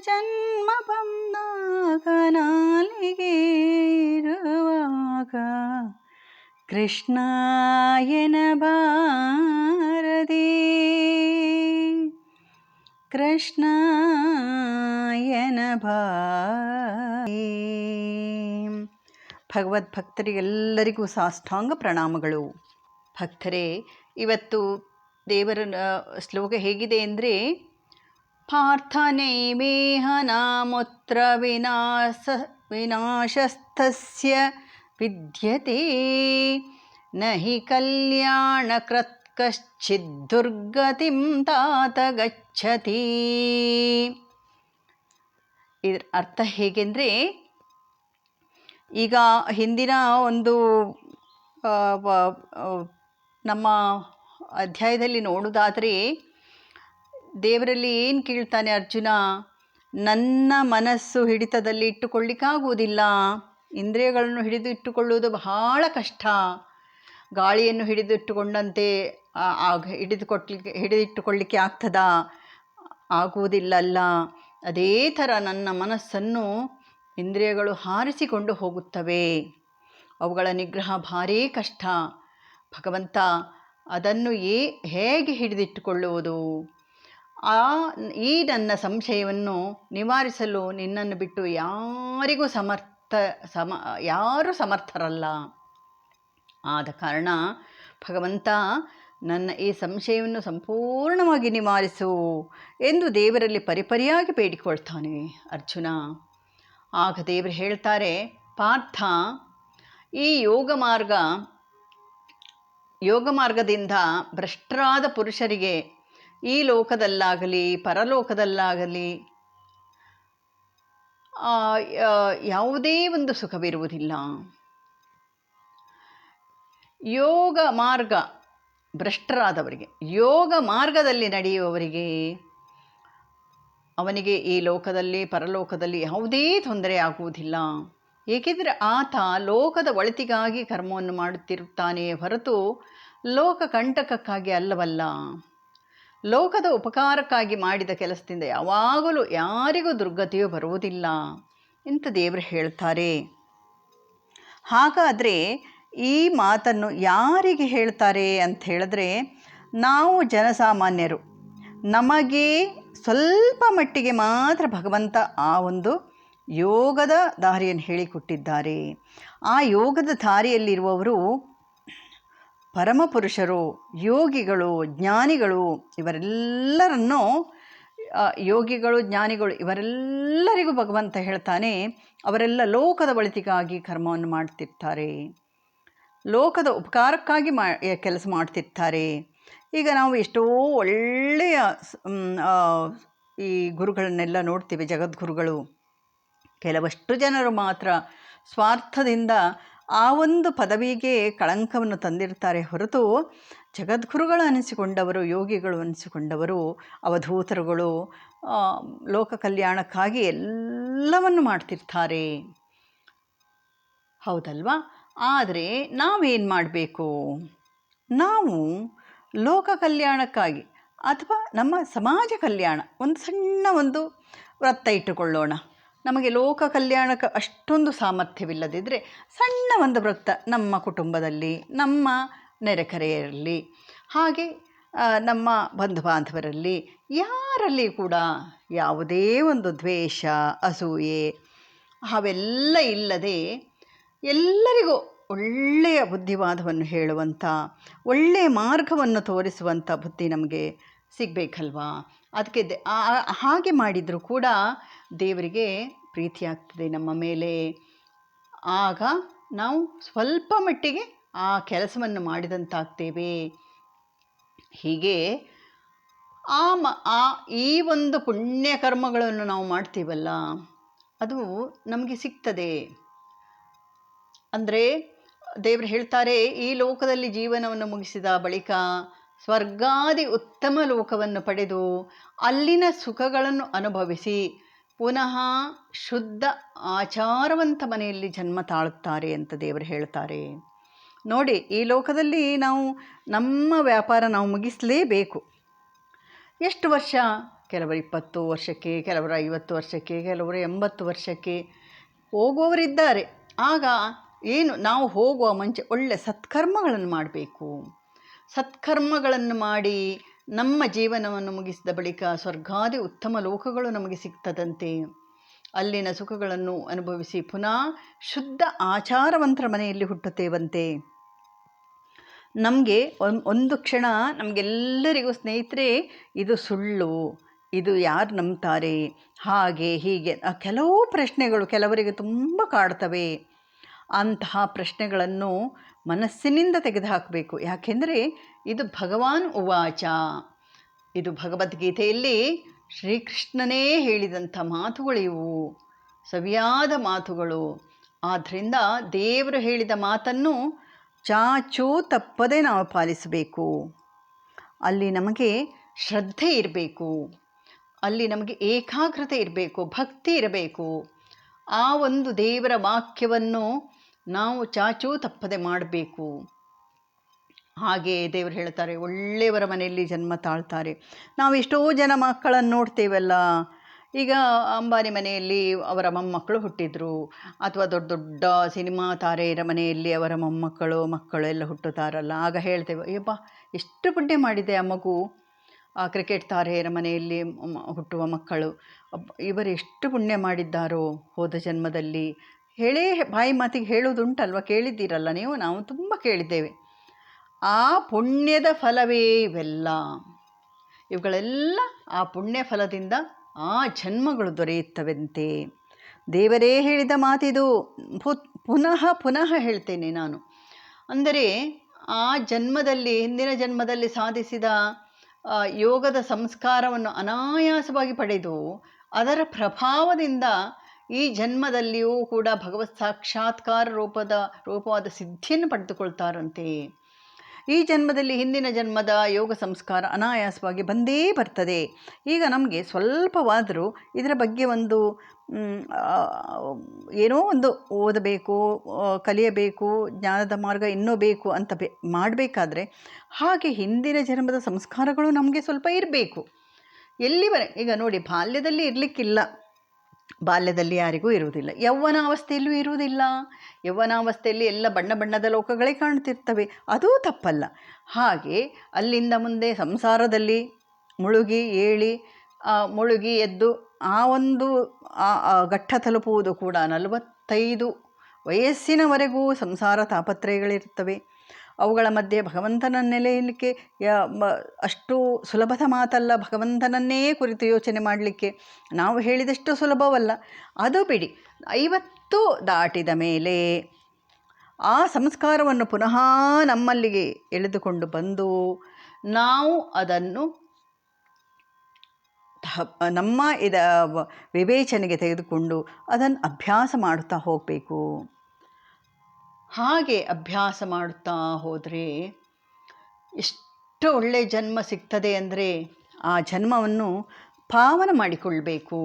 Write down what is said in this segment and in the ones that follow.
ಜನ್ಮ ಬಂದಾಗ ನಾಲಿಗೆ ಇರುವಾಗ ಕೃಷ್ಣಾಯನ ಬಾರದೆ ಕೃಷ್ಣಾಯನ ಬಾರದೆ ಭಗವದ್ಭಕ್ತರಿಗೆಲ್ಲರಿಗೂ ಸಾಷ್ಟಾಂಗ ಪ್ರಣಾಮಗಳು. ಭಕ್ತರೇ, ಇವತ್ತು ದೇವರ ಶ್ಲೋಕ ಹೇಗಿದೆ ಅಂದರೆ ನಾಮುತ್ರ ವಿನಾಶ ವಿನಾಶಸ್ಥಸ್ಯ ವಿದ್ಯತೆ. ನ ಹಿ ಕಲ್ಯಾಣಕೃತ್ ಕಶ್ಚಿತ್ ದುರ್ಗತಿಂ ತಾತ ಗಚ್ಚತಿ. ಇದರ ಅರ್ಥ ಹೇಗೆಂದರೆ, ಈಗ ಹಿಂದಿನ ಒಂದು ನಮ್ಮ ಅಧ್ಯಾಯದಲ್ಲಿ ನೋಡುವುದಾದರೆ ದೇವರಲ್ಲಿ ಏನು ಕೇಳ್ತಾನೆ ಅರ್ಜುನ? ನನ್ನ ಮನಸ್ಸು ಹಿಡಿತದಲ್ಲಿ ಇಟ್ಟುಕೊಳ್ಳಿಕ್ಕಾಗುವುದಿಲ್ಲ. ಇಂದ್ರಿಯಗಳನ್ನು ಹಿಡಿದು ಇಟ್ಟುಕೊಳ್ಳುವುದು ಬಹಳ ಕಷ್ಟ. ಗಾಳಿಯನ್ನು ಹಿಡಿದು ಇಟ್ಟುಕೊಂಡಂತೆ, ಆ- ಆಗ ಹಿಡಿದುಕೊಟ್ಲಿಕ್ಕೆ ಹಿಡಿದಿಟ್ಟುಕೊಳ್ಳಿಕ್ಕೆ ಆಗ್ತದಾ? ಆಗುವುದಿಲ್ಲಲ್ಲ. ಅದೇ ಥರ ನನ್ನ ಮನಸ್ಸನ್ನು ಇಂದ್ರಿಯಗಳು ಹಾರಿಸಿಕೊಂಡು ಹೋಗುತ್ತವೆ. ಅವುಗಳ ನಿಗ್ರಹ ಭಾರೀ ಕಷ್ಟ. ಭಗವಂತ ಅದನ್ನು ಏ ಹೇಗೆ ಹಿಡಿದಿಟ್ಟುಕೊಳ್ಳುವುದು? ಆ ಈ ನನ್ನ ಸಂಶಯವನ್ನು ನಿವಾರಿಸಲು ನಿನ್ನನ್ನು ಬಿಟ್ಟು ಯಾರಿಗೂ ಸಮರ್ಥ, ಸಮ, ಯಾರೂ ಸಮರ್ಥರಲ್ಲ. ಆದ ಕಾರಣ ಭಗವಂತ ನನ್ನ ಈ ಸಂಶಯವನ್ನು ಸಂಪೂರ್ಣವಾಗಿ ನಿವಾರಿಸು ಎಂದು ದೇವರಲ್ಲಿ ಪರಿಪರಿಯಾಗಿ ಬೇಡಿಕೊಳ್ತಾನೆ ಅರ್ಜುನ. ಆಗ ದೇವರು ಹೇಳ್ತಾರೆ, ಪಾರ್ಥ, ಈ ಯೋಗ ಮಾರ್ಗ, ಯೋಗ ಮಾರ್ಗದಿಂದ ಭ್ರಷ್ಟರಾದ ಪುರುಷರಿಗೆ ಈ ಲೋಕದಲ್ಲಾಗಲಿ, ಪರಲೋಕದಲ್ಲಾಗಲಿ ಯಾವುದೇ ಒಂದು ಸುಖವಿರುವುದಿಲ್ಲ. ಯೋಗ ಮಾರ್ಗ ಭ್ರಷ್ಟರಾದವರಿಗೆ, ಯೋಗ ಮಾರ್ಗದಲ್ಲಿ ನಡೆಯುವವರಿಗೆ ಅವನಿಗೆ ಈ ಲೋಕದಲ್ಲಿ, ಪರಲೋಕದಲ್ಲಿ ಯಾವುದೇ ತೊಂದರೆ ಆಗುವುದಿಲ್ಲ. ಏಕೆಂದರೆ ಆತ ಲೋಕದ ಒಳಿತಿಗಾಗಿ ಕರ್ಮವನ್ನು ಮಾಡುತ್ತಿರುತ್ತಾನೆಯೇ ಹೊರತು ಲೋಕ ಕಂಟಕಕ್ಕಾಗಿ ಅಲ್ಲವಲ್ಲ. ಲೋಕದ ಉಪಕಾರಕ್ಕಾಗಿ ಮಾಡಿದ ಕೆಲಸದಿಂದ ಯಾವಾಗಲೂ ಯಾರಿಗೂ ದುರ್ಗತಿಯು ಬರುವುದಿಲ್ಲ ಅಂತ ದೇವರು ಹೇಳ್ತಾರೆ. ಹಾಗಾದರೆ ಈ ಮಾತನ್ನು ಯಾರಿಗೆ ಹೇಳ್ತಾರೆ ಅಂತ ಹೇಳಿದ್ರೆ ನಾವು ಜನಸಾಮಾನ್ಯರು. ನಮಗೆ ಸ್ವಲ್ಪ ಮಟ್ಟಿಗೆ ಮಾತ್ರ ಭಗವಂತ ಆ ಒಂದು ಯೋಗದ ದಾರಿಯನ್ನು ಹೇಳಿಕೊಟ್ಟಿದ್ದಾರೆ. ಆ ಯೋಗದ ದಾರಿಯಲ್ಲಿರುವವರು ಪರಮಪುರುಷರು, ಯೋಗಿಗಳು, ಜ್ಞಾನಿಗಳು ಇವರೆಲ್ಲರನ್ನು ಯೋಗಿಗಳು, ಜ್ಞಾನಿಗಳು ಇವರೆಲ್ಲರಿಗೂ ಭಗವಂತ ಹೇಳ್ತಾನೆ, ಅವರೆಲ್ಲ ಲೋಕದ ಒಳಿತಿಗಾಗಿ ಕರ್ಮವನ್ನು ಮಾಡ್ತಿರ್ತಾರೆ. ಲೋಕದ ಉಪಕಾರಕ್ಕಾಗಿ ಮಾ ಕೆಲಸ ಮಾಡ್ತಿರ್ತಾರೆ. ಈಗ ನಾವು ಎಷ್ಟೋ ಒಳ್ಳೆಯ ಈ ಗುರುಗಳನ್ನೆಲ್ಲ ನೋಡ್ತೀವಿ, ಜಗದ್ಗುರುಗಳು. ಕೆಲವಷ್ಟು ಜನರು ಮಾತ್ರ ಸ್ವಾರ್ಥದಿಂದ ಆ ಒಂದು ಪದವಿಗೆ ಕಳಂಕವನ್ನು ತಂದಿರ್ತಾರೆ ಹೊರತು ಜಗದ್ಗುರುಗಳು ಅನಿಸಿಕೊಂಡವರು, ಯೋಗಿಗಳು ಅನಿಸಿಕೊಂಡವರು, ಅವಧೂತರುಗಳು ಲೋಕ ಕಲ್ಯಾಣಕ್ಕಾಗಿ ಎಲ್ಲವನ್ನು ಮಾಡ್ತಿರ್ತಾರೆ. ಹೌದಲ್ವಾ? ಆದರೆ ನಾವೇನು ಮಾಡಬೇಕು? ನಾವು ಲೋಕ ಕಲ್ಯಾಣಕ್ಕಾಗಿ ಅಥವಾ ನಮ್ಮ ಸಮಾಜ ಕಲ್ಯಾಣ, ಒಂದು ಸಣ್ಣ ಒಂದು ವ್ರತ ಇಟ್ಟುಕೊಳ್ಳೋಣ. ನಮಗೆ ಲೋಕ ಕಲ್ಯಾಣಕ್ಕೆ ಅಷ್ಟೊಂದು ಸಾಮರ್ಥ್ಯವಿಲ್ಲದಿದ್ದರೆ ಸಣ್ಣ ಒಂದು ವೃತ್ತ ನಮ್ಮ ಕುಟುಂಬದಲ್ಲಿ, ನಮ್ಮ ನೆರೆಕರೆಯರಲ್ಲಿ ಹಾಗೆ ನಮ್ಮ ಬಂಧು ಬಾಂಧವರಲ್ಲಿ ಯಾರಲ್ಲಿ ಕೂಡ ಯಾವುದೇ ಒಂದು ದ್ವೇಷ, ಅಸೂಯೆ ಅವೆಲ್ಲ ಇಲ್ಲದೆ ಎಲ್ಲರಿಗೂ ಒಳ್ಳೆಯ ಬುದ್ಧಿವಾದವನ್ನು ಹೇಳುವಂಥ, ಒಳ್ಳೆಯ ಮಾರ್ಗವನ್ನು ತೋರಿಸುವಂಥ ಬುದ್ಧಿ ನಮಗೆ ಸಿಗಬೇಕಲ್ವಾ? ಅದಕ್ಕೆ ಹಾಗೆ ಮಾಡಿದರೂ ಕೂಡ ದೇವರಿಗೆ ಪ್ರೀತಿಯಾಗ್ತದೆ ನಮ್ಮ ಮೇಲೆ. ಆಗ ನಾವು ಸ್ವಲ್ಪ ಮಟ್ಟಿಗೆ ಆ ಕೆಲಸವನ್ನು ಮಾಡಿದಂತಾಗ್ತೇವೆ. ಹೀಗೆ ಆ ಮ, ಆ, ಈ ಒಂದು ಪುಣ್ಯ ಕರ್ಮಗಳನ್ನು ನಾವು ಮಾಡ್ತೀವಲ್ಲ, ಅದು ನಮಗೆ ಸಿಗ್ತದೆ. ಅಂದರೆ ದೇವರು ಹೇಳ್ತಾರೆ, ಈ ಲೋಕದಲ್ಲಿ ಜೀವನವನ್ನು ಮುಗಿಸಿದ ಬಳಿಕ ಸ್ವರ್ಗಾದಿ ಉತ್ತಮ ಲೋಕವನ್ನು ಪಡೆದು ಅಲ್ಲಿನ ಸುಖಗಳನ್ನು ಅನುಭವಿಸಿ ಪುನಃ ಶುದ್ಧ ಆಚಾರವಂತ ಮನೆಯಲ್ಲಿ ಜನ್ಮ ತಾಳುತ್ತಾರೆ ಅಂತ ದೇವರು ಹೇಳ್ತಾರೆ. ನೋಡಿ, ಈ ಲೋಕದಲ್ಲಿ ನಾವು ನಮ್ಮ ವ್ಯಾಪಾರ ನಾವು ಮುಗಿಸಲೇಬೇಕು. ಎಷ್ಟು ವರ್ಷ? ಕೆಲವರು ಇಪ್ಪತ್ತು ವರ್ಷಕ್ಕೆ, ಕೆಲವರು ಐವತ್ತು ವರ್ಷಕ್ಕೆ, ಕೆಲವರು ಎಂಬತ್ತು ವರ್ಷಕ್ಕೆ ಹೋಗುವವರಿದ್ದಾರೆ. ಆಗ ಏನು? ನಾವು ಹೋಗುವ ಮುಂಚೆ ಒಳ್ಳೆ ಸತ್ಕರ್ಮಗಳನ್ನು ಮಾಡಬೇಕು. ಸತ್ಕರ್ಮಗಳನ್ನು ಮಾಡಿ ನಮ್ಮ ಜೀವನವನ್ನು ಮುಗಿಸಿದ ಬಳಿಕ ಸ್ವರ್ಗಾದಿ ಉತ್ತಮ ಲೋಕಗಳು ನಮಗೆ ಸಿಗ್ತದಂತೆ. ಅಲ್ಲಿನ ಸುಖಗಳನ್ನು ಅನುಭವಿಸಿ ಪುನಃ ಶುದ್ಧ ಆಚಾರವಂತರ ಮನೆಯಲ್ಲಿ ಹುಟ್ಟುತ್ತೇವಂತೆ. ನಮಗೆ ಒಂದು ಕ್ಷಣ ನಮಗೆಲ್ಲರಿಗೂ ಸ್ನೇಹಿತರೆ, ಇದು ಸುಳ್ಳು, ಇದು ಯಾರು ನಂಬ್ತಾರೆ? ಹಾಗೆ ಹೀಗೆ ಕೆಲವು ಪ್ರಶ್ನೆಗಳು ಕೆಲವರಿಗೆ ತುಂಬ ಕಾಡ್ತವೆ. ಅಂತಹ ಪ್ರಶ್ನೆಗಳನ್ನು ಮನಸ್ಸಿನಿಂದ ತೆಗೆದುಹಾಕಬೇಕು. ಯಾಕೆಂದರೆ ಇದು ಭಗವಾನ್ ಉವಾಚ. ಇದು ಭಗವದ್ಗೀತೆಯಲ್ಲಿ ಶ್ರೀಕೃಷ್ಣನೇ ಹೇಳಿದಂಥ ಮಾತುಗಳಿವು ಸವಿಯಾದ ಮಾತುಗಳು. ಆದ್ದರಿಂದ ದೇವರು ಹೇಳಿದ ಮಾತನ್ನು ಚಾಚೂ ತಪ್ಪದೆ ನಾವು ಪಾಲಿಸಬೇಕು. ಅಲ್ಲಿ ನಮಗೆ ಶ್ರದ್ಧೆ ಇರಬೇಕು. ಅಲ್ಲಿ ನಮಗೆ ಏಕಾಗ್ರತೆ ಇರಬೇಕು. ಭಕ್ತಿ ಇರಬೇಕು. ಆ ಒಂದು ದೇವರ ವಾಕ್ಯವನ್ನು ನಾವು ಚಾಚೂ ತಪ್ಪದೆ ಮಾಡಬೇಕು. ಹಾಗೆ ದೇವರು ಹೇಳ್ತಾರೆ, ಒಳ್ಳೆಯವರ ಮನೆಯಲ್ಲಿ ಜನ್ಮ ತಾಳ್ತಾರೆ. ನಾವು ಎಷ್ಟೋ ಜನ ಮಕ್ಕಳನ್ನು ನೋಡ್ತೇವಲ್ಲ. ಈಗ ಅಂಬಾನಿ ಮನೆಯಲ್ಲಿ ಅವರ ಮೊಮ್ಮಕ್ಕಳು ಹುಟ್ಟಿದರು. ಅಥವಾ ದೊಡ್ಡ ದೊಡ್ಡ ಸಿನಿಮಾ ತಾರೆಯರ ಮನೆಯಲ್ಲಿ ಅವರ ಮೊಮ್ಮಕ್ಕಳು, ಮಕ್ಕಳು ಎಲ್ಲ ಹುಟ್ಟುತ್ತಾರಲ್ಲ. ಆಗ ಹೇಳ್ತೇವೆ, ಅಯ್ಯಪ್ಪ, ಎಷ್ಟು ಪುಣ್ಯ ಮಾಡಿದೆ ಆ ಮಗು. ಆ ಕ್ರಿಕೆಟ್ ತಾರೆಯರ ಮನೆಯಲ್ಲಿ ಹುಟ್ಟುವ ಮಕ್ಕಳು. ಇವರು ಎಷ್ಟು ಪುಣ್ಯ ಮಾಡಿದ್ದಾರೋ ಹೋದ ಜನ್ಮದಲ್ಲಿ. ಹೇಳೇ ಬಾಯಿ ಮಾತಿಗೆ ಹೇಳುವುದುಂಟಲ್ವ? ಕೇಳಿದ್ದೀರಲ್ಲ ನೀವು? ನಾವು ತುಂಬ ಕೇಳಿದ್ದೇವೆ. ಆ ಪುಣ್ಯದ ಫಲವೇ ಇವೆಲ್ಲ. ಇವುಗಳೆಲ್ಲ ಆ ಪುಣ್ಯ ಫಲದಿಂದ ಆ ಜನ್ಮಗಳು ದೊರೆಯುತ್ತವೆಂತೆ. ದೇವರೇ ಹೇಳಿದ ಮಾತಿದು. ಪುನಃ ಪುನಃ ಹೇಳ್ತೇನೆ ನಾನು. ಅಂದರೆ ಆ ಜನ್ಮದಲ್ಲಿ, ಹಿಂದಿನ ಜನ್ಮದಲ್ಲಿ ಸಾಧಿಸಿದ ಯೋಗದ ಸಂಸ್ಕಾರವನ್ನು ಅನಾಯಾಸವಾಗಿ ಪಡೆದು ಅದರ ಪ್ರಭಾವದಿಂದ ಈ ಜನ್ಮದಲ್ಲಿಯೂ ಕೂಡ ಭಗವತ್ ಸಾಕ್ಷಾತ್ಕಾರ ರೂಪದ, ರೂಪವಾದ ಸಿದ್ಧಿಯನ್ನು ಪಡೆದುಕೊಳ್ತಾರಂತೆ. ಈ ಜನ್ಮದಲ್ಲಿ ಹಿಂದಿನ ಜನ್ಮದ ಯೋಗ ಸಂಸ್ಕಾರ ಅನಾಯಾಸವಾಗಿ ಬಂದೇ ಬರ್ತದೆ. ಈಗ ನಮಗೆ ಸ್ವಲ್ಪವಾದರೂ ಇದರ ಬಗ್ಗೆ ಒಂದು ಏನೋ ಒಂದು ಓದಬೇಕು ಕಲಿಯಬೇಕು, ಜ್ಞಾನದ ಮಾರ್ಗ ಇನ್ನೂ ಬೇಕು ಅಂತ ಬೆ, ಮಾಡಬೇಕಾದ್ರೆ ಹಾಗೆ ಹಿಂದಿನ ಜನ್ಮದ ಸಂಸ್ಕಾರಗಳು ನಮಗೆ ಸ್ವಲ್ಪ ಇರಬೇಕು. ಎಲ್ಲಿವರೆ? ಈಗ ನೋಡಿ, ಬಾಲ್ಯದಲ್ಲಿ ಇರಲಿಕ್ಕಿಲ್ಲ. ಬಾಲ್ಯದಲ್ಲಿ ಯಾರಿಗೂ ಇರುವುದಿಲ್ಲ. ಯೌವನಾವಸ್ಥೆಯಲ್ಲೂ ಇರುವುದಿಲ್ಲ. ಯೌವನಾವಸ್ಥೆಯಲ್ಲಿ ಎಲ್ಲ ಬಣ್ಣ ಬಣ್ಣದ ಲೋಕಗಳೇ ಕಾಣ್ತಿರ್ತವೆ. ಅದೂ ತಪ್ಪಲ್ಲ. ಹಾಗೆ ಅಲ್ಲಿಂದ ಮುಂದೆ ಸಂಸಾರದಲ್ಲಿ ಮುಳುಗಿ, ಏಳಿ ಮುಳುಗಿ ಎದ್ದು ಆ ಒಂದು ಘಟ್ಟ ತಲುಪುವುದು ಕೂಡ ನಲವತ್ತೈದು ವಯಸ್ಸಿನವರೆಗೂ ಸಂಸಾರ ತಾಪತ್ರಯಗಳಿರ್ತವೆ. ಅವುಗಳ ಮಧ್ಯೆ ಭಗವಂತನ ನೆಲೆಯಲಿಕ್ಕೆ ಅಷ್ಟು ಸುಲಭದ ಮಾತಲ್ಲ, ಭಗವಂತನನ್ನೇ ಕುರಿತು ಯೋಚನೆ ಮಾಡಲಿಕ್ಕೆ. ನಾವು ಹೇಳಿದಷ್ಟು ಸುಲಭವಲ್ಲ. ಅದು ಬಿಡಿ, ಐವತ್ತು ದಾಟಿದ ಮೇಲೆ ಆ ಸಂಸ್ಕಾರವನ್ನು ಪುನಃ ನಮ್ಮಲ್ಲಿಗೆ ಎಳೆದುಕೊಂಡು ಬಂದು, ನಾವು ಅದನ್ನು ನಮ್ಮ ಇದ, ವಿವೇಚನೆಗೆ ತೆಗೆದುಕೊಂಡು ಅದನ್ನು ಅಭ್ಯಾಸ ಮಾಡುತ್ತಾ ಹೋಗಬೇಕು. ಹಾಗೆ ಅಭ್ಯಾಸ ಮಾಡುತ್ತಾ ಹೋದರೆ ಎಷ್ಟು ಒಳ್ಳೆಯ ಜನ್ಮ ಸಿಗ್ತದೆ ಅಂದರೆ ಆ ಜನ್ಮವನ್ನು ಪಾವನ ಮಾಡಿಕೊಳ್ಬೇಕು.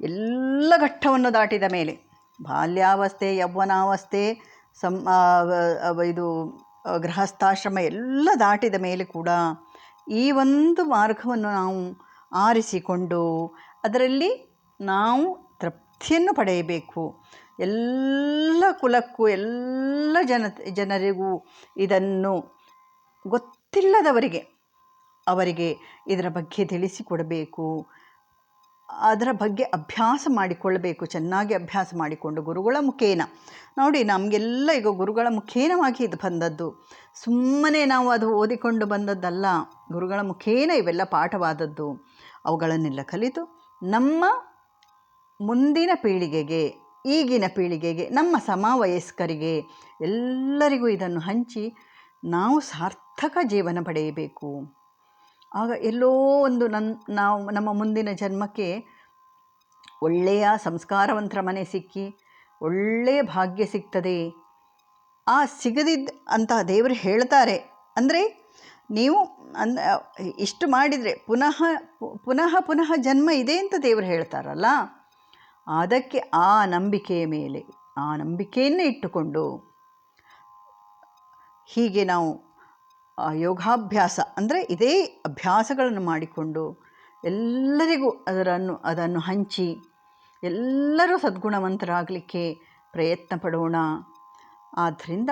ಎಲ್ಲ ಘಟ್ಟವನ್ನು ದಾಟಿದ ಮೇಲೆ ಬಾಲ್ಯಾವಸ್ಥೆ, ಯೌವನಾವಸ್ಥೆ, ಸಂ ಇದು ಗೃಹಸ್ಥಾಶ್ರಮ ಎಲ್ಲ ದಾಟಿದ ಮೇಲೆ ಕೂಡ ಈ ಒಂದು ಮಾರ್ಗವನ್ನು ನಾವು ಆರಿಸಿಕೊಂಡು ಅದರಲ್ಲಿ ನಾವು ತೃಪ್ತಿಯನ್ನು ಪಡೆಯಬೇಕು. ಎಲ್ಲ ಕುಲಕ್ಕೂ, ಎಲ್ಲ ಜನ, ಜನರಿಗೂ ಇದನ್ನು ಗೊತ್ತಿಲ್ಲದವರಿಗೆ, ಅವರಿಗೆ ಇದರ ಬಗ್ಗೆ ತಿಳಿಸಿಕೊಡಬೇಕು. ಅದರ ಬಗ್ಗೆ ಅಭ್ಯಾಸ ಮಾಡಿಕೊಳ್ಳಬೇಕು, ಚೆನ್ನಾಗಿ ಅಭ್ಯಾಸ ಮಾಡಿಕೊಂಡು ಗುರುಗಳ ಮುಖೇನ. ನೋಡಿ, ನಮಗೆಲ್ಲ ಈಗ ಗುರುಗಳ ಮುಖೇನವಾಗಿ ಇದು ಬಂದದ್ದು. ಸುಮ್ಮನೆ ನಾವು ಅದು ಓದಿಕೊಂಡು ಬಂದದ್ದಲ್ಲ, ಗುರುಗಳ ಮುಖೇನ ಇವೆಲ್ಲ ಪಾಠವಾದದ್ದು. ಅವುಗಳನ್ನೆಲ್ಲ ಕಲಿತು ನಮ್ಮ ಮುಂದಿನ ಪೀಳಿಗೆಗೆ ಈಗಿನ ಪೀಳಿಗೆಗೆ, ನಮ್ಮ ಸಮವಯಸ್ಕರಿಗೆ ಎಲ್ಲರಿಗೂ ಇದನ್ನು ಹಂಚಿ ನಾವು ಸಾರ್ಥಕ ಜೀವನ ಪಡೆಯಬೇಕು. ಆಗ ಎಲ್ಲೋ ಒಂದು ನನ್ನ ನಾವು ನಮ್ಮ ಮುಂದಿನ ಜನ್ಮಕ್ಕೆ ಒಳ್ಳೆಯ ಸಂಸ್ಕಾರವಂತರ ಮನೆ ಸಿಕ್ಕಿ ಒಳ್ಳೆಯ ಭಾಗ್ಯ ಸಿಗ್ತದೆ. ಆ ಸಿಗದಿದ್ದ ಅಂತ ದೇವರು ಹೇಳ್ತಾರೆ. ಅಂದರೆ ನೀವು ಅಂದ, ಇಷ್ಟು ಮಾಡಿದರೆ ಪುನಃ ಪುನಃ ಪುನಃ ಜನ್ಮ ಇದೆ ಅಂತ ದೇವರು ಹೇಳ್ತಾರಲ್ಲ? ಅದಕ್ಕೆ ಆ ನಂಬಿಕೆಯ ಮೇಲೆ, ಆ ನಂಬಿಕೆಯನ್ನೇ ಇಟ್ಟುಕೊಂಡು ಹೀಗೆ ನಾವು ಯೋಗಾಭ್ಯಾಸ ಅಂದರೆ ಇದೇ ಅಭ್ಯಾಸಗಳನ್ನು ಮಾಡಿಕೊಂಡು ಎಲ್ಲರಿಗೂ ಅದರನ್ನು, ಅದನ್ನು ಹಂಚಿ ಎಲ್ಲರೂ ಸದ್ಗುಣವಂತರಾಗಲಿಕ್ಕೆ ಪ್ರಯತ್ನ ಪಡೋಣ. ಆದ್ದರಿಂದ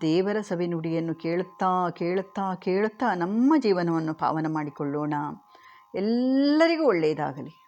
ದೇವರ ಸವಿನುಡಿಯನ್ನು ಕೇಳುತ್ತಾ ಕೇಳುತ್ತಾ ಕೇಳುತ್ತಾ ನಮ್ಮ ಜೀವನವನ್ನು ಪಾವನ ಮಾಡಿಕೊಳ್ಳೋಣ. ಎಲ್ಲರಿಗೂ ಒಳ್ಳೆಯದಾಗಲಿ.